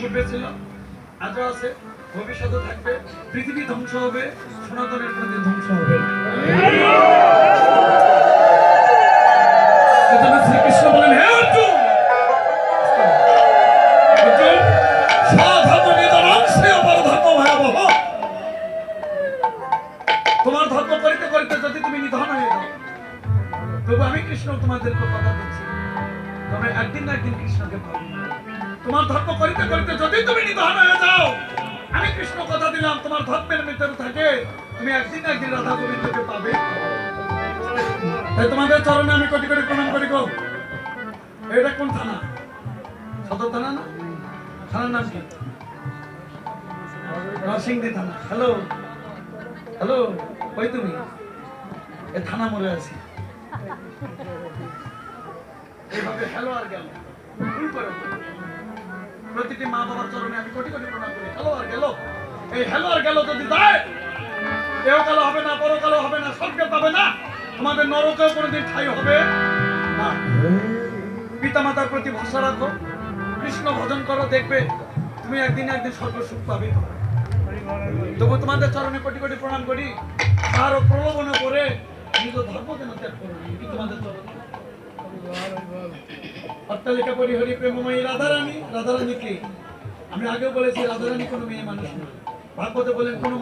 পূর্বে ছিল। ধ্বংস হবে, সনাতনের কোনদিন ধ্বংস হবে। শ্রীকৃষ্ণ বলেন, হে অর্জুন! অর্জুন স্বধর্ম নিধনং সে অপর ধর্ম ভয়াবহ তোমার ধর্ম করিতে করিতে যদি তুমি নিধন হয়ে যাও, তবু আমি কৃষ্ণ তোমাদেরকে কথা দিচ্ছি। তবে একদিন না একদিন কৃষ্ণকে পাবে। তোমার ধর্ম করিতে করিতে যদি তুমি নিধন হয়ে যাও, আমি কৃষ্ণ কথা দিলাম, তোমার ধর্মের ভিতরে থাকে তুমি একদিন একদিন রাধা গোবিন্দকে পাবে। তাই তোমাদের চরণে আমি কোটি কোটি প্রণাম করি গো। এটা কোন থানা? সদর থানা না? থানার নাম কি? নরসিংদী থানা। হ্যালো হ্যালো কই তুমি? এ থানা মরে আছি। এইভাবে হ্যালো আর গেল। ভুল করে। প্রতিটি মা বাবার চরণে আমি কোটি কোটি প্রণাম করি। হ্যালো আর গেল, এই হ্যালো আর গেল যদি এও কালো হবে না পরকালো হবে না, স্বর্গে পাবে না তোমাদের নরকেও কোনোদিন ঠাই হবে না। পিতা মাতার প্রতি ভরসা রাখো, কৃষ্ণ ভজন করো, দেখবে তুমি একদিন একদিন স্বর্গ সুখ পাবে। তবু তোমাদের চরণে কোটি কোটি প্রণাম করি, আরও প্রলোভন করে অট্টালিকা পরিহরি প্রেমময়ী রাধারানী। রাধারানী কে? আমি আগেও বলেছি, রাধারানী কোনো মেয়ে মানুষ না ভাগবত বলেন কোনো